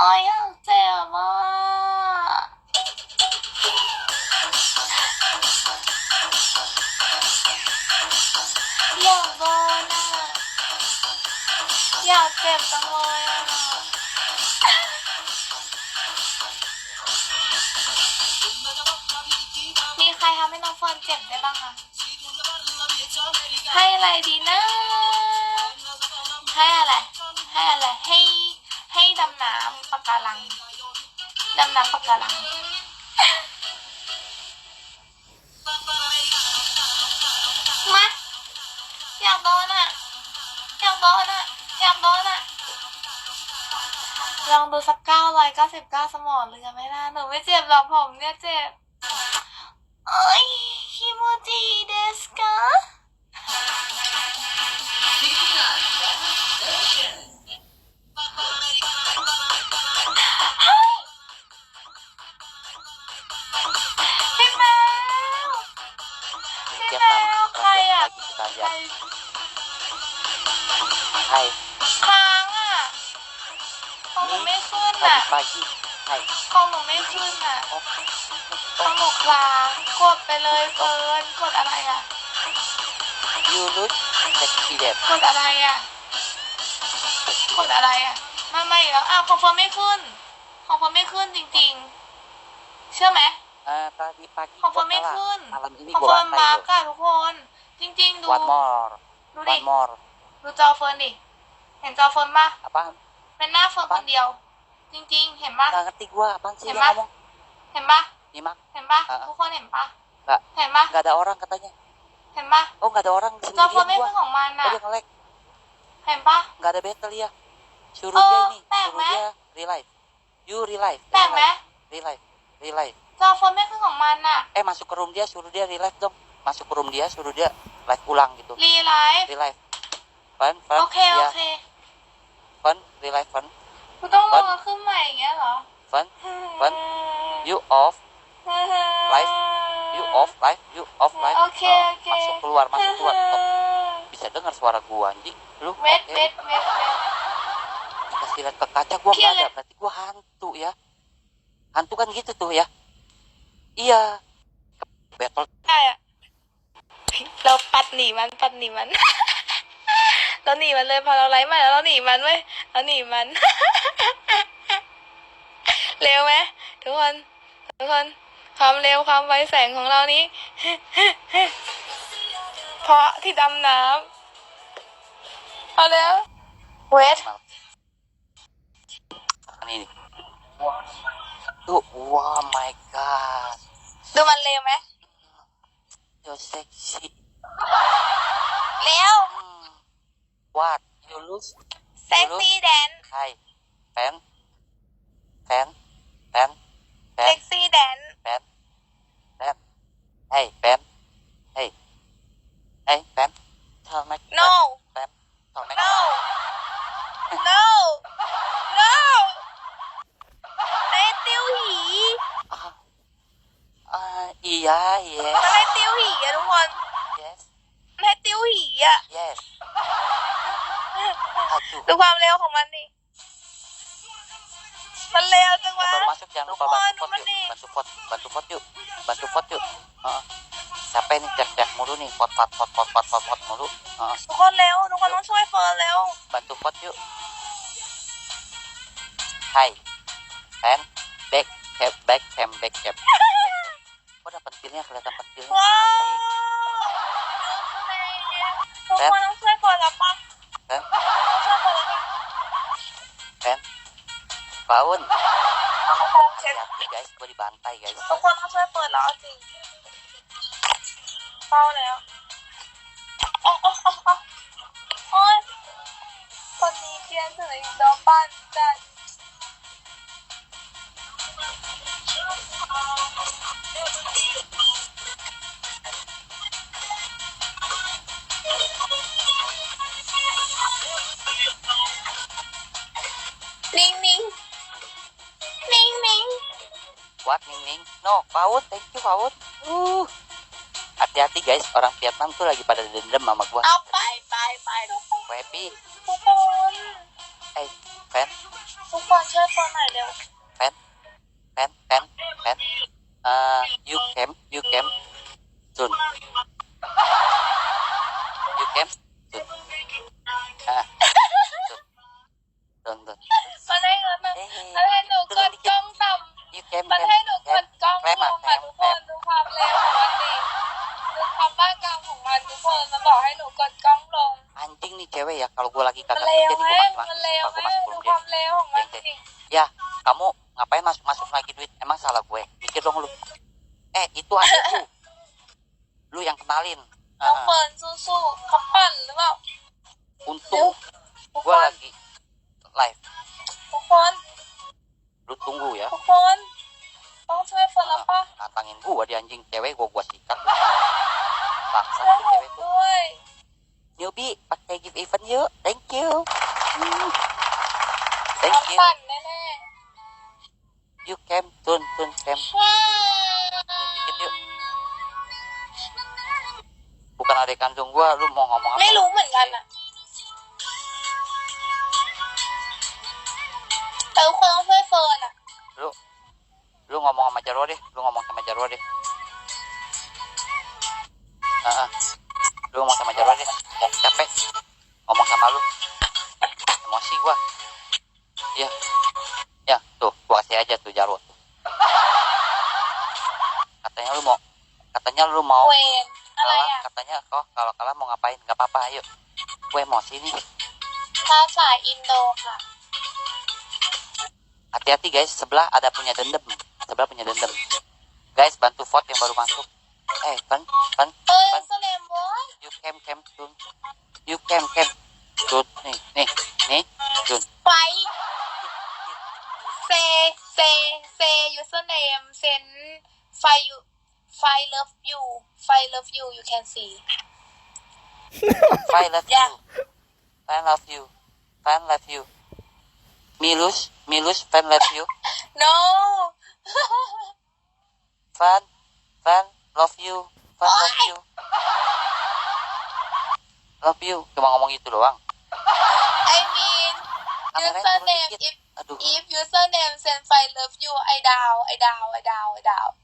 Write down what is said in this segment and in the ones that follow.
โอ้ยอยากเจ็บมากอยากโดนอะอยากเจ็บจังเลยอะมีใครทำให้น้องเฟิร์นเจ็บได้บ้างอะให้อะไรดีนะ ให้อะไรให้อะไรให้ ปะการังดำน้ำปะการังมาอยากโดนอะอยากโดนอะอยากโดนอะลองดูสักเก้าร้อยเก้าสิบเก้าสมองเรือไหม่ล่ะหนูไม่เจ็บหรอกผมเนี่ยเจ็บเอ้ยคิโมจิเดสก ยูรุสเซ็กซี่เด็ดกดอะไรอะกดอะไรอะมาไม่แล้วอ้าวของเฟิร์นไม่ขึ้น ของเฟิร์นไม่ขึ้นจริง ๆ เชื่อไหมอ่าปากี้ปากี้ของเฟิร์นไม่ขึ้น malam ini ของ gua เฟิร์น bantai มาร์ lo กอะทุกคน จริง ๆ ดู one more ดูดิ one more ดูจอเฟิร์นดิ เห็นจอเฟิร์นปะ apa เป็นหน้าเฟิร์นคนเดียว จริง ๆ เห็นปะ nggak ngerti gua apaan sih Emang? yang ngomong เห็นปะ nyimak เห็นปะอ่าทุกคนเห็นปะ Nggak. เห็นปะ nggak ada orang katanya เห็น ปะ oh nggak ada orang จอเฟิร์น sendirian ไม่ gua ขึ้นของมัน oh อะ dia nge-lag เห็นปะ nggak ada battle ya suruh Oh, dia ini tag, suruh Mas. dia relive you relive แปลกไหม relive relive จอเฟิร์นไม่ขึ้นของมันอะ eh masuk ke room dia suruh dia relive dong masuk ke room dia suruh dia live ulang gitu รีไลฟ์ relive fun fun โอเค โอ ya เค fun relive fun กูต้องรอขึ้นใหม่อย่างเงี้ยเหรอ fun fun you off Live. you off live you off live Oke, Oh, oke. masuk keluar masuk keluar Stop. bisa dengar suara gua anjing lu Wait, oke wait, wait, wait. kasih lihat ke kaca gua nggak Kill ada berarti gua hantu ya hantu kan gitu tuh ya iya battle ใช่อะเราปัดหนีมันปัดหนีมัน เราหนีมันเลยพอเราไล่มาแล้วเราหนีมันเว้ยเราหนีมัน เร็วไหมทุกคน ทุกคน ความเร็วความไวแสงของเรานี้ เพราะที่ดำน้ำเอาแล้วเวท ini nih tuh wow my god ดูมันเร็วไหม so sexy เร็ว hmm. what you lose เซ็กซี่แดน Hai, Pen, Pen, Pen, Baru masuk jangan lupa bantu pot yuk. Bantu pot, bantu pot yuk. Bantu pot yuk. Siapa ini teriak-teriak mulu nih pot pot pot pot pot pot, pot mulu. Uh. Bukan Leo, bukan suai pot Leo. Bantu pot yuk. Hai. Pen, back, cap, back, cam, back, cap. Kok ada pentilnya kelihatan pentilnya? Wow. Langsung naik. suai pot apa? Pen, bangun เช็ด hati guys gua dibantai guys ทุกคนต้องช่วยเฟิร์นแล้วจริงเฝ้าแล้วโอ้โอ้โอ้โอ้โอ้ยคนนี้เทียนถึงอีกดอกบ้านจัด kuning. No, paut, thank you paut. Uh. Hati-hati guys, orang Vietnam tuh lagi pada dendam sama gua. Apa? bye pai, Happy. Hey, Pen. Pen. Pen, Pen, Pen. Uh, you came, you came soon. You came น้อง Ah, เฟิร์นสู้ๆเขาปั่นหรือเปล่า untung ทุกค gue น lagi live ทุกคน lu tunggu ya ทุกคนต้องช่วยเฟิร์นแล้วปะ nantangin gua di anjing cewek gua gua sikat bangsa ช่วย tuh ผม cewek tuh ด้วย newbie pakai give event yuk thank you Hmm. น้อง thank you ปั่นแน่ you cam tun tun cam ๆ bukan adik kandung gua lu mau ngomong apa ไม่รู้เหมือนกันอะแต่ทุกคนต้องช่วยเฟิร์นอะ lu lu ngomong sama Jarwo deh lu ngomong sama Jarwo deh Ah, ah. lu ngomong sama Jarwo deh capek ngomong sama lu emosi gua iya ya tuh gua kasih aja tuh Jarwo katanya lu mau katanya lu mau เวนอะไร kalah ya? katanya oh kalau kalah mau ngapain? Nggak apa-apa ayo. Gue emosi nih. Bahasa Indo hati-hati guys. Sebelah ada punya dendam. Sebelah punya dendam. Guys bantu vote yang baru masuk. Eh hey, bang bang bang you cam cam tun you cam cam tun nih nih nih tun baik say say say username send fire I love you if I love you you can see I love yeah. you I love you I love you Milus Milus I love you no Fan Fan love you Fan oh. love you love you cuma ngomong itu doang I mean username if Aduh. if username send I love you I doubt. I doubt. I doubt. I doubt.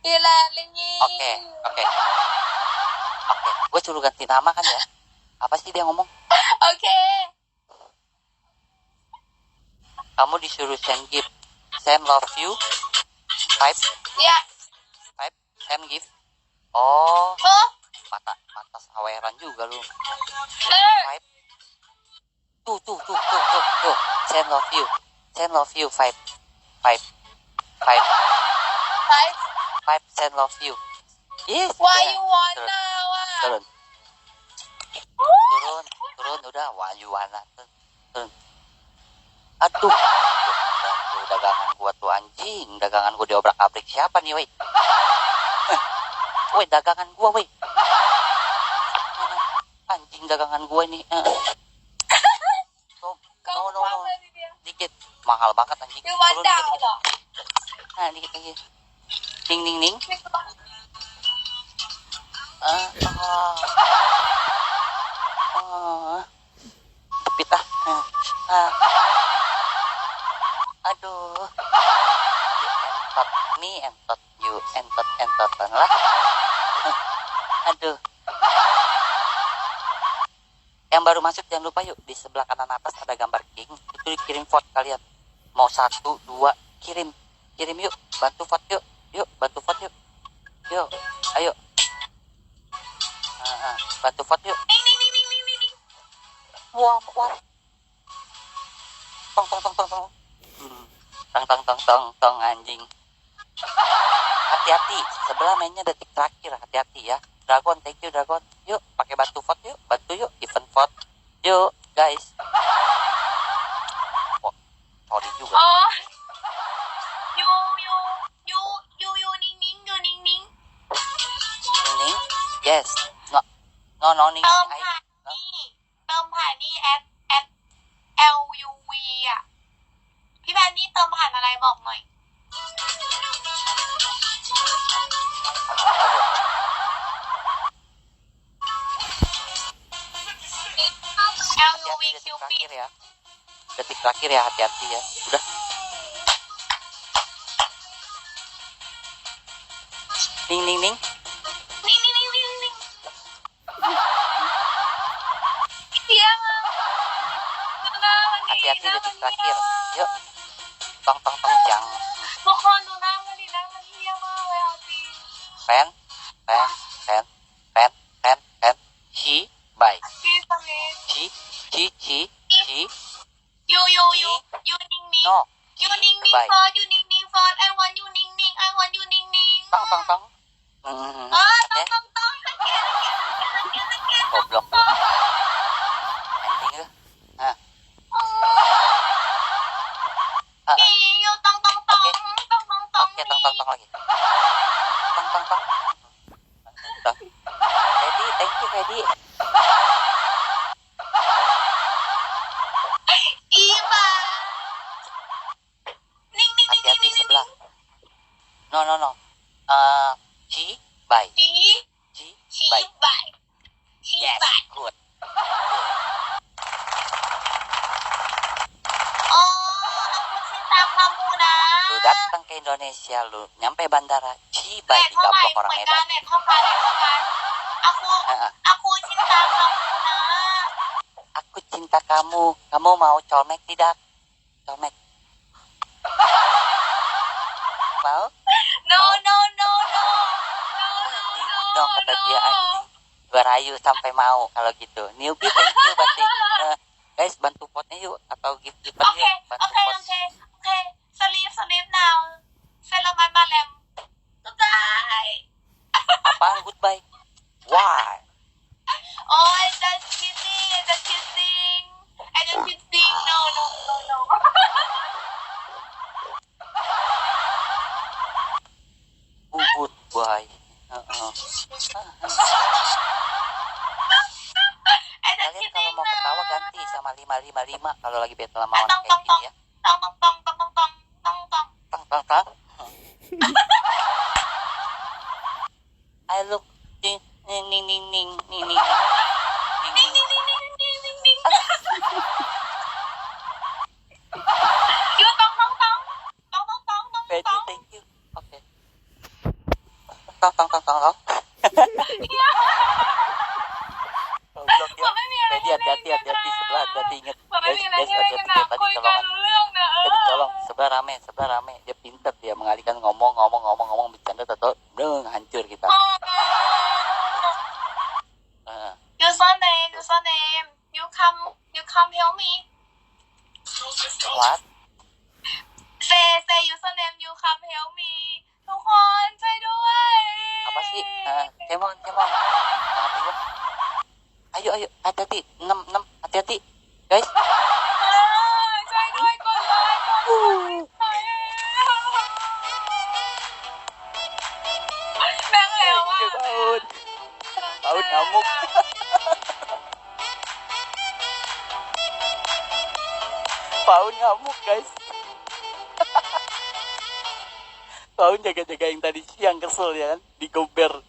Oke, oke. Okay, oke, okay. gue suruh ganti nama kan ya. Apa sih dia ngomong? Oke. Okay. Kamu disuruh send gift. Sam love you. Five. Iya. Yeah. Type. Sam gift. Oh. Oh. Mata mata saweran juga lu. Five. Tuh tuh tuh tuh tuh tuh. Sam love you. Sam love you. Five. Five. Five. Five. 5% love you. Yes. Why yeah. Ya. you wanna? Turun. Turun. Turun, turun udah why you wanna. Turun. Aduh. Aduh dagangan gua tuh anjing, dagangan gua diobrak-abrik siapa nih, wey wey dagangan gua, wey Anjing dagangan gua ini. Eh, eh. So, no, no, no. Dikit. Mahal banget anjing. Turun dikit. Nah, dikit lagi. Ning ning ning. Ah, oh. Oh. Tepit ah. ah. Aduh. You entot mi entot you entot entotan lah. Aduh. Yang baru masuk jangan lupa yuk di sebelah kanan atas ada gambar king itu dikirim vote kalian. Mau satu dua kirim kirim yuk bantu vote yuk yuk batu pot yuk. Yuk ayo. Ah, nah, batu pot yuk. Wah wah. Tong tong tong tong tong. Hmm. Tong tong tong tong tong anjing. Hati-hati sebelah mainnya detik terakhir. Hati-hati ya. Dragon thank you dragon. Yuk pakai batu pot yuk. Batu yuk event terakhir ya. Detik terakhir ya hati-hati ya. Udah. Ning ning ning. Hati-hati detik terakhir. Yuk. Tong tong tong no. You ning ning Goodbye. for, you ning ning for, I want you ning ning, I want you ning ning. Tong tong tong. Ừ, ừ, à, tong tong tong. Hộp lọc. Anh đi nữa. Ha. À, à. Yêu tong tong tong, tong tong tong. Ok, tong tong tong lagi. Tong tong tong. Ready, thank you, ready. Indonesia lu nyampe bandara Ciba eh, dikaplok orang Medan. net, kok kan, kan. aku aku cinta kamu nak. Aku cinta kamu kamu mau colmek tidak? Colmek. Mau? No no no no. No dong kata dia anjing Berayu sampai mau kalau gitu. Newbie thank you bantu uh, eh, guys bantu potnya yuk atau gift gift oke oke oke oke. tông tông tông tông tông tông tông tông tông tông guys nih, guys nanya hati-hati dia kenapa tadi nggak colongan lulung dah. tadi colong sebelah rame sebelah rame dia pintar dia mengalihkan ngomong ngomong ngomong ngomong bercanda atau deng hancur kita Heeh. Your name, your name. You come, you come help me. what Say, say your name. You come help me. ทุกคนช่วยด้วย apa sih Eh, cemon cemon mati gua ayo ayo hati-hati enam enam hati-hati guys. Baut, baut guys. Paun jaga-jaga yang tadi siang kesel ya kan, digober.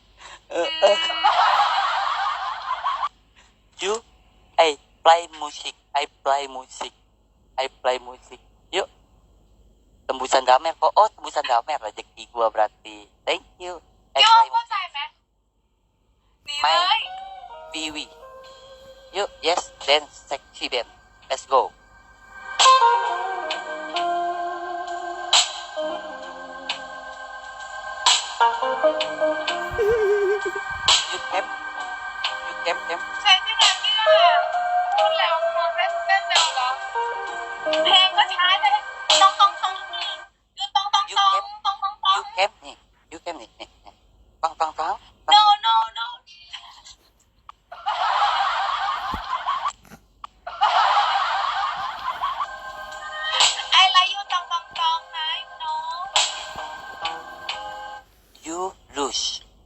Eh, eh. play music I play music I play music. Yuk tembusan gamer kok oh tembusan gamer rezeki gua berarti thank you. I play music. main Vivi yuk yes dance sexy dance let's go. You camp you camp camp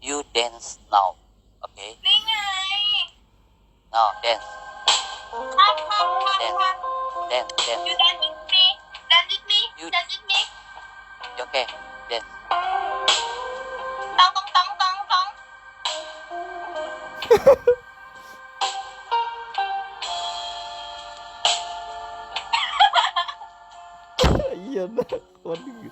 You dance now. Okay. Đi ngay. Now dance. Up, dance. Dance, dance. You dance with me. Dance with me. You dance with me. Okay, dance. Tông tông tông tông tông. Iya, nah, waduh.